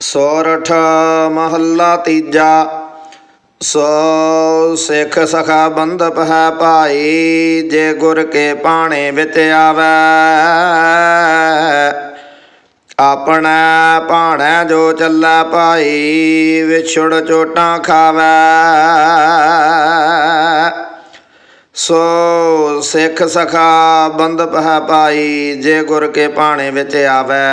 ਸੋਰਠ ਮਹੱਲਾ ਤੀਜਾ, ਸੋ ਸਿੱਖ ਸਖਾ ਬੰਧਪ ਹੈ ਭਾਈ, ਜੇ ਗੁਰ ਕੇ ਪਾਣੇ ਵਿੱਚ ਆਵੈ। ਆਪਣਾ ਭਾਣਾ ਜੋ ਚੱਲਾ ਭਾਈ, ਵਿਛੜ ਚੋਟਾਂ ਖਾਵੈ। ਸੋ ਸਿੱਖ ਸਖਾ ਬੰਧਪ ਹੈ ਭਾਈ, ਜੇ ਗੁਰ ਕੇ ਭਾਣੇ ਵਿੱਚ ਆਵੈ।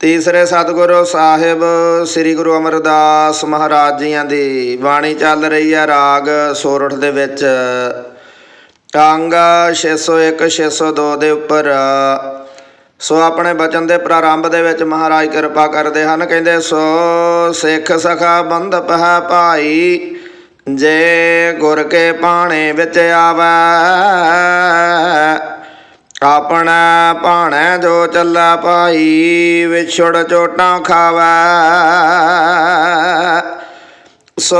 ਤੀਸਰੇ ਸਤਿਗੁਰੂ ਸਾਹਿਬ, ਸ੍ਰੀ ਗੁਰੂ ਅਮਰਦਾਸ ਮਹਾਰਾਜ ਜੀਆਂ ਦੀ ਬਾਣੀ ਚੱਲ ਰਹੀ ਹੈ ਰਾਗ ਸੋਰਠ ਦੇ ਵਿੱਚ। ਅੰਗ 601 602 ਦੇ ਉੱਪਰ। ਸੋ ਆਪਣੇ ਬਚਨ ਦੇ ਪ੍ਰਾਰੰਭ ਦੇ ਵਿੱਚ ਮਹਾਰਾਜ ਕਿਰਪਾ ਕਰਦੇ ਹਨ, ਕਹਿੰਦੇ, ਸੋ ਸਿੱਖ ਸਖਾ ਬੰਧਪ ਹੈ ਭਾਈ, ਜੇ ਗੁਰ ਕੇ ਪਾਣੇ ਵਿੱਚ ਆਵੈ ਆਪਣਾ ਭਾਣਾ ਜੋ ਚੱਲਾ ਭਾਈ, ਵਿਛੜ ਚੋਟਾਂ ਖਾਵੈ। ਸੋ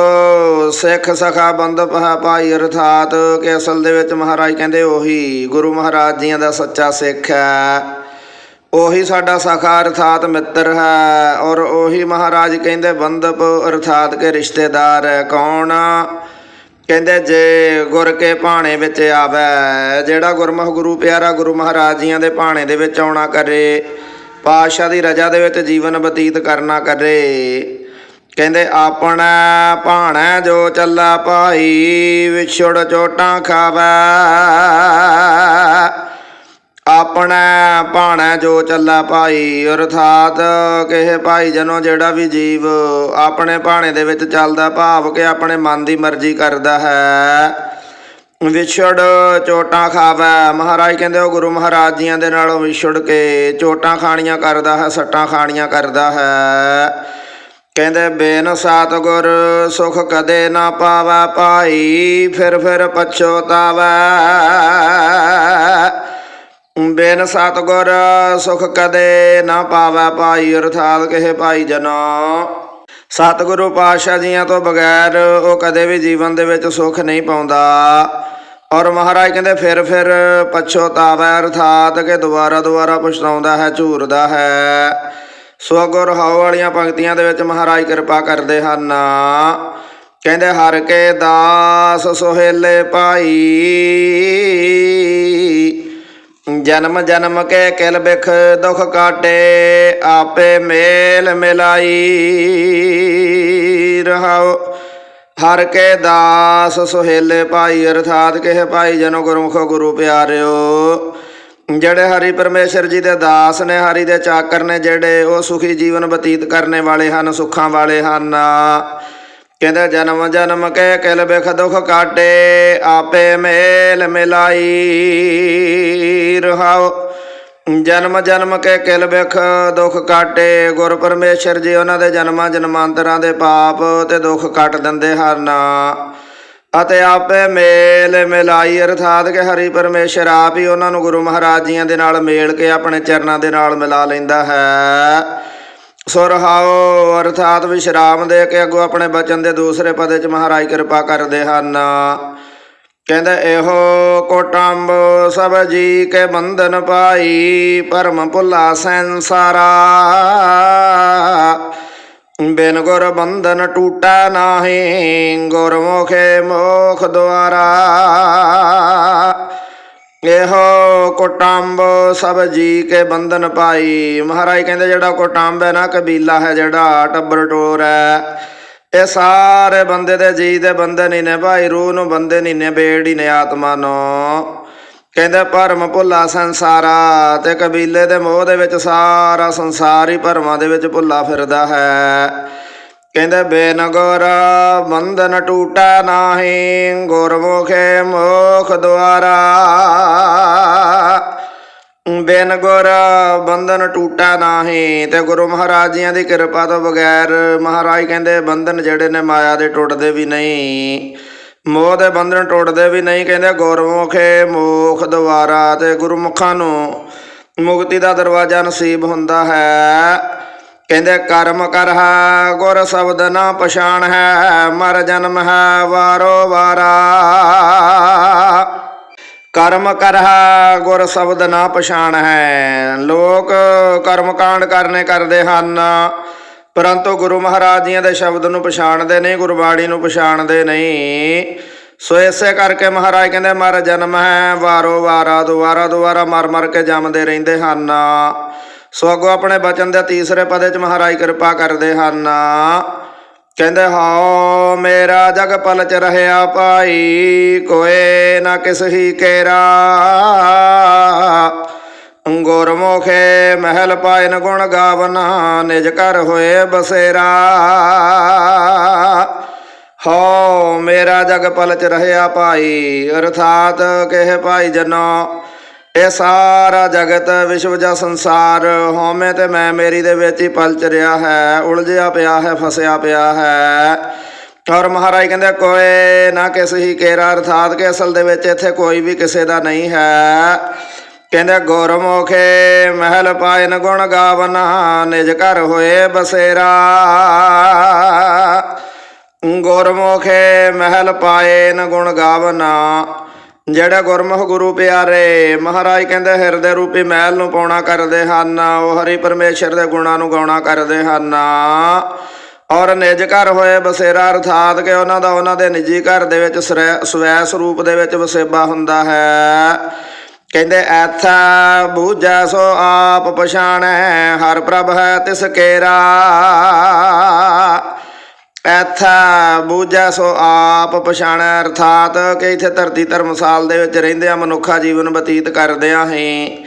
ਸਿੱਖ ਸਖਾ ਬੰਦਪ ਹੈ ਭਾਈ ਅਰਥਾਤ ਕਿ ਅਸਲ ਦੇ ਵਿੱਚ ਮਹਾਰਾਜ ਕਹਿੰਦੇ ਉਹੀ, ਗੁਰੂ ਮਹਾਰਾਜ ਜੀਆਂ ਦਾ ਸੱਚਾ ਸਿੱਖ ਹੈ। ਉਹੀ ਸਾਡਾ ਸਖਾ ਅਰਥਾਤ ਮਿੱਤਰ ਹੈ ਔਰ ਉਹੀ ਮਹਾਰਾਜ ਕਹਿੰਦੇ ਬੰਦਪ ਅਰਥਾਤ ਕੇ ਰਿਸ਼ਤੇਦਾਰ ਹੈ। ਕੌਣ? ਕਹਿੰਦੇ ਜੇ ਗੁਰ ਕੇ ਭਾਣੇ ਵਿੱਚ ਆਵੈ, ਜਿਹੜਾ ਗੁਰਮੁਖ ਗੁਰੂ ਪਿਆਰਾ ਗੁਰੂ ਮਹਾਰਾਜ ਜੀਆਂ ਦੇ ਭਾਣੇ ਦੇ ਵਿੱਚ ਆਉਣਾ ਕਰੇ, ਪਾਤਸ਼ਾਹ ਦੀ ਰਜਾ ਦੇ ਵਿੱਚ ਜੀਵਨ ਬਤੀਤ ਕਰਨਾ ਕਰੇ। ਕਹਿੰਦੇ, ਆਪਣਾ ਭਾਣਾ ਜੋ ਚੱਲਾ ਭਾਈ, ਵਿਛੜ ਚੋਟਾਂ ਖਾਵੈ। ਆਪਣਾ ਭਾਣਾ ਜੋ ਚੱਲਾ ਭਾਈ, ਅਰਥਾਤ ਕਿਸੇ ਭਾਈ ਜਨੋ ਜਿਹੜਾ ਵੀ ਜੀਵ ਆਪਣੇ ਭਾਣੇ ਦੇ ਵਿੱਚ ਚੱਲਦਾ ਭਾਵ ਕਿ ਆਪਣੇ ਮਨ ਦੀ ਮਰਜ਼ੀ ਕਰਦਾ ਹੈ। ਵਿਛੜ ਚੋਟਾਂ ਖਾਵੈ। ਮਹਾਰਾਜ ਕਹਿੰਦੇ, ਉਹ ਗੁਰੂ ਮਹਾਰਾਜ ਜੀਆਂ ਦੇ ਨਾਲੋਂ ਵਿਛੜ ਕੇ ਚੋਟਾਂ ਖਾਣੀਆਂ ਕਰਦਾ ਹੈ, ਸੱਟਾਂ ਖਾਣੀਆਂ ਕਰਦਾ ਹੈ। ਕਹਿੰਦੇ, ਬੇਨ ਸਤਿਗੁਰ ਸੁਖ ਕਦੇ ਨਾ ਪਾਵੈ ਭਾਈ, ਫਿਰ ਫਿਰ ਪਛੋਤਾਵੈ। ਬਿਨ ਸਤਗੁਰ ਸੁਖ ਕਦੇ ਨਾ ਪਾਵੈ ਭਾਈ, ਅਰਥਾਤ ਕਹੇ ਭਾਈ ਜਨੋ। ਸਤਿਗੁਰੂ ਪਾਤਸ਼ਾਹ ਜੀਆਂ ਤੋਂ ਬਗੈਰ ਉਹ ਕਦੇ ਵੀ ਜੀਵਨ ਦੇ ਵਿੱਚ ਸੁਖ ਨਹੀਂ ਪਾਉਂਦਾ। ਔਰ ਮਹਾਰਾਜ ਕਹਿੰਦੇ, ਫਿਰ ਫਿਰ ਪਛੋਤਾਵੈ ਅਰਥਾਤ ਕਿ ਦੁਬਾਰਾ ਦੁਬਾਰਾ ਪਛਤਾਉਂਦਾ ਹੈ, ਝੂਰਦਾ ਹੈ। ਸੋ ਗੁਰ ਹਾਉ ਵਾਲੀਆਂ ਪੰਕਤੀਆਂ ਦੇ ਵਿੱਚ ਮਹਾਰਾਜ ਕਿਰਪਾ ਕਰਦੇ ਹਨ। ਕਹਿੰਦੇ, ਹਰ ਕੇ ਦਾਸ ਸੁਹੇਲੇ ਭਾਈ ਜਨਮ ਜਨਮ ਕੇ ਕਿਲ ਬਿਖ ਦੁਖ ਕਾਟੇ, ਆਪੇ ਮੇਲ ਮਿਲਾਈ। ਰਹਾਉ ਹਰ ਕੇ ਦਾਸ ਸੁਹੇਲੇ ਭਾਈ, ਅਰਥਾਤ ਕਿਹ ਭਾਈ, ਜਨੋ ਗੁਰਮੁਖ ਗੁਰੂ ਪਿਆਰਿਓ। ਜਿਹੜੇ ਹਰੀ ਪਰਮੇਸ਼ਰ ਜੀ ਦੇ ਦਾਸ ਨੇ, ਹਰੀ ਦੇ ਚਾਕਰ ਨੇ, ਜਿਹੜੇ ਉਹ ਸੁਖੀ ਜੀਵਨ ਬਤੀਤ ਕਰਨੇ ਵਾਲੇ ਹਨ, ਸੁੱਖਾਂ ਵਾਲੇ ਹਨ। ਕਹਿੰਦੇ, ਜਨਮ ਜਨਮ ਕੇ ਕਿਲ ਬਿਖ ਦੁਖ ਕਾਟੇ, ਆਪੇ ਮੇਲ ਮਿਲਾਈ ਰਹਾਉ ਜਨਮ ਜਨਮ ਕੇ ਕਿਲ ਬਿਖ ਦੁਖ ਕਾਟੇ, ਗੁਰ ਪਰਮੇਸ਼ਰ ਜੀ ਉਹਨਾਂ ਦੇ ਜਨਮਾਂ, ਜਨਮਾਂਤਰਾਂ ਦੇ ਪਾਪ ਤੇ ਦੁੱਖ ਕੱਟ ਦਿੰਦੇ ਹਨ ਅਤੇ ਆਪੇ ਮੇਲ ਮਿਲਾਈ, ਅਰਥਾਤ ਕਿ ਹਰੀ ਪਰਮੇਸ਼ਰ ਆਪ ਹੀ ਉਹਨਾਂ ਨੂੰ ਗੁਰੂ ਮਹਾਰਾਜ ਜੀਆਂ ਦੇ ਨਾਲ ਮੇਲ ਕੇ ਆਪਣੇ ਚਰਨਾਂ ਦੇ ਨਾਲ ਮਿਲਾ ਲੈਂਦਾ ਹੈ। ਸੁਰਹਾਉ ਅਰਥਾਤ ਵਿਸ਼ਰਾਮ ਦੇ ਕੇ ਅੱਗੋਂ ਆਪਣੇ ਬਚਨ ਦੇ ਦੂਸਰੇ ਪਦੇ ਚ ਮਹਾਰਾਜ ਕਿਰਪਾ ਕਰਦੇ ਹਨ। ਕਹਿੰਦੇ, ਇਹੋ ਕੋਟੰਬ ਸਭ ਜੀ ਕੇ ਬੰਧਨ ਪਾਈ, ਪਰਮ ਭੁੱਲਾ ਸੰਸਾਰਾ। ਬਿਨ ਗੁਰ ਬੰਧਨ ਟੂਟਾ ਨਾਹੀ ਗੁਰਮੁਖੇ ਮੋਖ ਦੁਆਰਾ। ਇਹੋ ਕੁਟੰਬ ਸਭ ਜੀ ਕੇ ਬੰਧਨ ਪਾਈ। ਮਹਾਰਾਜ ਕਹਿੰਦੇ ਜਿਹੜਾ ਕੁਟੰਬ ਹੈ ਨਾ, ਕਬੀਲਾ ਹੈ ਜਿਹੜਾ, ਟੱਬਰ ਟੋਰ ਹੈ। ਇਹ ਸਾਰੇ ਬੰਦੇ ਦੇ ਜੀ ਦੇ ਬੰਧਨ ਹੀ ਨੇ ਭਾਈ, ਰੂਹ ਨੂੰ ਬੰਦੇ ਨਹੀਂ ਨੇ, ਬੇੜ ਹੀ ਨੇ ਆਤਮਾ ਨੂੰ। ਕਹਿੰਦੇ ਭਰਮ ਭੁੱਲਾ ਸੰਸਾਰਾ ਤੇ ਕਬੀਲੇ ਦੇ ਮੋਹ ਦੇ ਵਿੱਚ ਸਾਰਾ ਸੰਸਾਰ ਹੀ ਭਰਮਾਂ ਦੇ ਵਿੱਚ ਭੁੱਲਾ ਫਿਰਦਾ ਹੈ। ਕਹਿੰਦੇ ਬੇਨ ਗੁਰ ਬੰਧਨ ਟੂਟਾ ਨਾਹੀ, ਗੁਰਮੁਖੇ ਮੋਖ ਦੁਆਰਾ। ਬਿਨ ਗੁਰ ਬੰਧਨ ਟੂਟਾ ਨਾਹੀ, ਤੇ ਗੁਰੂ ਮਹਾਰਾਜ ਜੀਆਂ ਦੀ ਕਿਰਪਾ ਤੋਂ ਬਗੈਰ ਮਹਾਰਾਜ ਕਹਿੰਦੇ, ਬੰਧਨ ਜਿਹੜੇ ਨੇ ਮਾਇਆ ਦੇ ਟੁੱਟਦੇ ਵੀ ਨਹੀਂ। ਮੋਹ ਦੇ ਬੰਧਨ ਟੁੱਟਦੇ ਵੀ ਨਹੀਂ, ਕਹਿੰਦੇ, ਗੁਰਮੁਖੇ ਮੋਖ ਦੁਆਰਾ ਤੇ ਗੁਰਮੁਖਾਂ ਨੂੰ ਮੁਕਤੀ ਦਾ ਦਰਵਾਜ਼ਾ ਨਸੀਬ ਹੁੰਦਾ ਹੈ। ਕਹਿੰਦੇ ਕਰਮ ਕਰਹਾ ਗੁਰ ਸ਼ਬਦ ਨਾ ਪਛਾਣ ਹੈ, ਮਰ ਜਨਮ ਹੈ, ਵਾਰੋ ਵਾਰਾ। ਕਰਮ ਕਰਹਾ ਗੁਰ ਸ਼ਬਦ ਨਾ ਪਛਾਣ ਹੈ। ਲੋਕ ਕਰਮ ਕਾਂਡ ਕਰਨੇ ਕਰਦੇ ਹਨ, ਪਰੰਤੂ ਗੁਰੂ ਮਹਾਰਾਜ ਜੀਆਂ ਦੇ ਸ਼ਬਦ ਨੂੰ ਪਛਾਣਦੇ ਨਹੀਂ, ਗੁਰਬਾਣੀ ਨੂੰ ਪਛਾਣਦੇ ਨਹੀਂ। ਸੋ ਇਸੇ ਕਰਕੇ ਮਹਾਰਾਜ ਕਹਿੰਦੇ, ਮਰ ਜਨਮ ਹੈ, ਵਾਰੋ ਵਾਰਾ, ਦੁਬਾਰਾ ਦੁਬਾਰਾ ਮਰ ਮਰ ਕੇ ਜੰਮਦੇ ਰਹਿੰਦੇ ਹਨ। ਸੋ ਅੱਗੋਂ ਆਪਣੇ ਬਚਨ ਦੇ ਤੀਸਰੇ ਪਦੇ ਚ ਮਹਾਰਾਜ ਕਿਰਪਾ ਕਰਦੇ ਹਨ। ਕਹਿੰਦੇ, ਹਾਉ ਮੇਰਾ ਜਗ ਪਲਚ ਰਹਿਆ ਭਾਈ, ਕੋਏ ਨਾ ਕਿਸ ਹੀ ਕੇਰਾ ਗੁਰਮੁਖੇ ਮਹਿਲ ਪਾਇਨ ਗੁਣ ਗਾਵਨਾ, ਨਿਜ ਘਰ ਹੋਏ ਬਸੇਰਾ। ਹੋ ਮੇਰਾ ਜਗ ਪਲਚ ਰਹਿਆ ਭਾਈ, ਅਰਥਾਤ ਕਿਹ ਭਾਈ ਜਨੋ ਇਹ ਸਾਰਾ ਜਗਤ ਵਿਸ਼ਵ ਜਾਂ ਸੰਸਾਰ, ਹਉਮੈ ਤੇ ਮੈਂ ਮੇਰੀ ਦੇ ਵਿੱਚ ਹੀ ਪਲਚ ਰਿਹਾ ਹੈ, ਉਲਝਿਆ ਪਿਆ ਹੈ, ਫਸਿਆ ਪਿਆ ਹੈ। ਔਰ ਮਹਾਰਾਜ ਕਹਿੰਦੇ ਕੋਏ ਨਾ ਕਿਸ ਹੀ ਕੇਰਾ ਅਰਥਾਤ ਕਿ ਅਸਲ ਦੇ ਵਿੱਚ ਇੱਥੇ ਕੋਈ ਵੀ ਕਿਸੇ ਦਾ ਨਹੀਂ ਹੈ। ਕਹਿੰਦੇ, ਗੁਰਮੁਖੇ ਮਹਿਲ ਪਾਇਨ ਗੁਣ ਗਾਵਨਾ, ਨਿਜ ਘਰ ਹੋਏ ਬਸੇਰਾ। ਗੁਰਮੁਖੇ ਮਹਿਲ ਪਾਇਨ ਗੁਣ ਗਾਵਨਾ ਜਿਹੜਾ ਗੁਰਮੁਖ ਗੁਰੂ ਪਿਆਰੇ, ਮਹਾਰਾਜ ਕਹਿੰਦੇ ਹਿਰਦੇ ਰੂਪੀ ਮਹਿਲ ਨੂੰ ਪਾਉਣਾ ਕਰਦੇ ਹਨ, ਉਹ ਹਰੀ ਪਰਮੇਸ਼ਰ ਦੇ ਗੁਣਾਂ ਨੂੰ ਗਾਉਣਾ ਕਰਦੇ ਹਨ। ਔਰ ਨਿਜ ਘਰ ਹੋਏ ਬਸੇਰਾ, ਅਰਥਾਤ ਕਿ ਉਹਨਾਂ ਦਾ ਉਹਨਾਂ ਦੇ ਨਿੱਜੀ ਘਰ ਦੇ ਵਿੱਚ ਸਰੈ- ਸਵੈ ਸਰੂਪ ਦੇ ਵਿੱਚ ਵਸੇਬਾ ਹੁੰਦਾ ਹੈ। ਕਹਿੰਦੇ, ਐਥਾ ਬੂਝੈ ਸੋ ਆਪ ਪਛਾਣੈ, ਹਰ ਪ੍ਰਭ ਹੈ ਤਿਸ ਕੇਰਾ। ਐਥਾ ਬੂਝੈ ਸੋ ਆਪ ਪਛਾਣੈ, ਅਰਥਾਤ ਕਿ ਇਥੇ ਧਰਤੀ ਧਰਮਸਾਲ ਦੇ ਵਿੱਚ ਰਹਿੰਦੇ ਆ, ਮਨੁੱਖਾ ਜੀਵਨ ਬਤੀਤ ਕਰਦੇ ਆ ਹੀ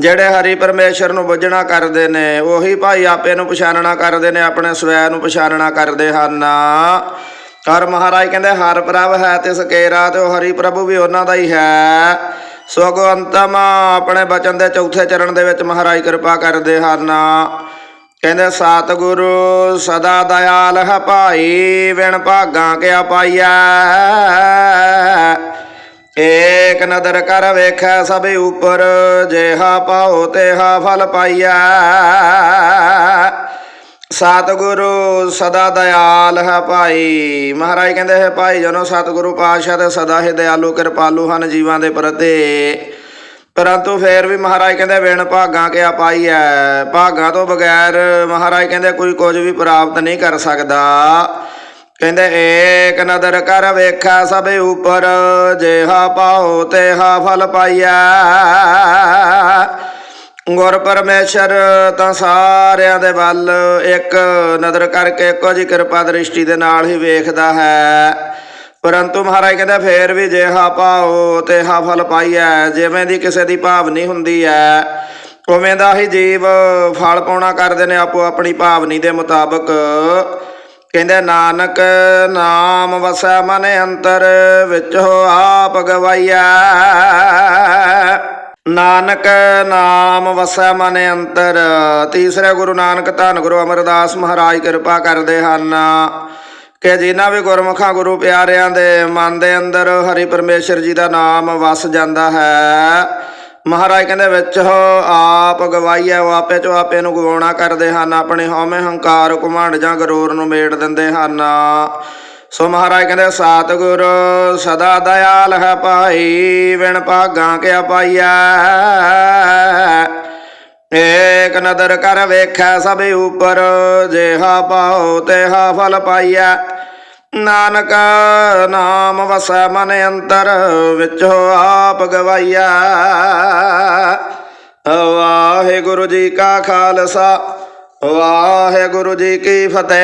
ਜਿਹੜੇ ਹਰੀ ਪਰਮੇਸ਼ਰ ਨੂੰ ਬੁੱਝਣਾ ਕਰਦੇ ਨੇ, ਉਹੀ ਭਾਈ ਆਪੇ ਨੂੰ ਪਛਾਣਨਾ ਕਰਦੇ ਨੇ, ਆਪਣੇ ਸਵੈ ਨੂੰ ਪਛਾਣਨਾ ਕਰਦੇ ਹਨ। ਔਰ ਮਹਾਰਾਜ ਕਹਿੰਦੇ, ਹਰ ਪ੍ਰਭ ਹੈ ਤਿਸ ਸਕੇਰਾ ਤੇ ਉਹ ਹਰੀ ਪ੍ਰਭੂ ਵੀ ਉਹਨਾਂ ਦਾ ਹੀ ਹੈ। ਸੋ ਅਗੋ ਅੰਤਮ ਆਪਣੇ ਬਚਨ ਦੇ ਚੌਥੇ ਚਰਨ ਦੇ ਵਿੱਚ ਮਹਾਰਾਜ ਕਿਰਪਾ ਕਰਦੇ ਹਨ। ਕਹਿੰਦੇ, ਸਤਿਗੁਰੂ, ਸਦਾ ਦਇਆਲ ਹੈ ਭਾਈ ਵਿਣ ਭਾਗਾਂ ਕਿਆ ਪਾਈਐ? ਏਕ ਨਦਰ ਕਰ ਵੇਖੈ ਸਭ ਉਪਰ, ਜੇਹਾ ਪਾਉ ਤੇਹਾ ਫਲ ਪਾਈਐ। ਸਤਿਗੁਰੂ, ਸਦਾ ਦਇਆਲ ਹੈ ਭਾਈ। ਮਹਾਰਾਜ ਕਹਿੰਦੇ, ਹੈ ਭਾਈ ਜਨੋ, ਸਤਿਗੁਰੂ ਪਾਤਸ਼ਾਹ ਤੇ ਸਦਾ ਹੀ ਦਿਆਲੂ ਕਿਰਪਾਲੂ ਹਨ ਜੀਵਾਂ ਦੇ ਪ੍ਰਤੀ। ਪਰੰਤੂ ਫੇਰ ਵੀ ਮਹਾਰਾਜ ਕਹਿੰਦੇ ਵਿਣ ਭਾਗਾਂ ਕਿਆ ਪਾਈ ਹੈ ਭਾਗਾਂ ਤੋਂ ਬਗੈਰ ਮਹਾਰਾਜ ਕਹਿੰਦੇ ਕੋਈ ਕੁਝ ਵੀ ਪ੍ਰਾਪਤ ਨਹੀਂ ਕਰ ਸਕਦਾ। ਕਹਿੰਦੇ ਏਕ ਨਦਰ ਕਰ ਵੇਖਾ ਸਭ ਉਪਰ, ਜੇਹਾ ਪਾਉ ਤੇਹਾ ਫਲ ਪਾਈਐ। ਗੁਰ ਪਰਮੇਸ਼ਰ ਤਾਂ ਸਾਰਿਆਂ ਦੇ ਵੱਲ ਇੱਕ ਨਜ਼ਰ ਕਰਕੇ ਇੱਕੋ ਜੀ ਕਿਰਪਾ ਦ੍ਰਿਸ਼ਟੀ ਦੇ ਨਾਲ ਹੀ ਵੇਖਦਾ ਹੈ। ਪਰੰਤੂ ਮਹਾਰਾਜ ਕਹਿੰਦਾ, ਫੇਰ ਵੀ ਜਿਹਾ ਪਾਓ ਤੇ ਹਾ ਫਲ ਪਾਈਐ, ਜਿਵੇਂ ਦੀ ਕਿਸੇ ਦੀ ਭਾਵਨੀ ਹੁੰਦੀ ਹੈ ਉਵੇਂ ਦਾ ਹੀ ਜੀਵ ਫਲ ਪਾਉਣਾ ਕਰਦੇ ਨੇ ਆਪੋ ਆਪਣੀ ਭਾਵਨੀ ਦੇ ਮੁਤਾਬਕ। ਕਹਿੰਦੇ, ਨਾਨਕ ਨਾਮ ਵਸੈ ਮਨ ਅੰਤਰ, ਵਿੱਚ ਹੋ ਆਪ ਗਵਾਈਐ। ਨਾਨਕ ਨਾਮ ਵਸੈ ਮਨ ਅੰਤਰ, ਤੀਸਰੇ ਗੁਰੂ ਨਾਨਕ ਧੰਨ ਗੁਰੂ ਅਮਰਦਾਸ ਮਹਾਰਾਜ ਕਿਰਪਾ ਕਰਦੇ ਹਨ। ਕਿ ਜਿਨ੍ਹਾਂ ਵੀ ਗੁਰਮੁਖਾਂ ਗੁਰੂ ਪਿਆਰਿਆਂ ਦੇ ਮਨ ਦੇ ਅੰਦਰ ਹਰੀ ਪਰਮੇਸ਼ਰ ਜੀ ਦਾ ਨਾਮ ਵਸ ਜਾਂਦਾ ਹੈ, ਮਹਾਰਾਜ ਕਹਿੰਦੇ ਵਿੱਚ ਹੋ ਆਪ ਗਵਾਈਐ ਉਹ ਆਪੇ ਚੋਂ ਆਪੇ ਨੂੰ ਗਵਾਉਣਾ ਕਰਦੇ ਹਨ, ਆਪਣੇ ਹਉਮੈ ਹੰਕਾਰ ਘਮੰਡ ਜਾਂ ਗਰੂਰ ਨੂੰ ਮੇੜ ਦਿੰਦੇ ਹਨ। ਸੋ ਮਹਾਰਾਜ ਕਹਿੰਦੇ, ਸਤਿਗੁਰ ਸਦਾ ਦਇਆਲ ਹੈ ਭਾਈ, ਵਿਣ ਭਾਗਾਂ ਕੇ ਪਾਈਐ? ਏਕ ਨਦਰ ਕਰ ਵੇਖੈ ਸਭ ਉਪਰ, ਜੇਹਾ ਪਾਉ ਤੇਹਾ ਫਲ ਪਾਈਐ। ਨਾਨਕ ਨਾਮ ਵਸੈ ਮਨ ਅੰਤਰ, ਵਿੱਚੋ ਆਪ ਗਵਾਈਆ ਵਾਹਿਗੁਰੂ ਜੀ ਕਾ ਖਾਲਸਾ, ਵਾਹਿਗੁਰੂ ਜੀ ਕੀ ਫਤਿਹ।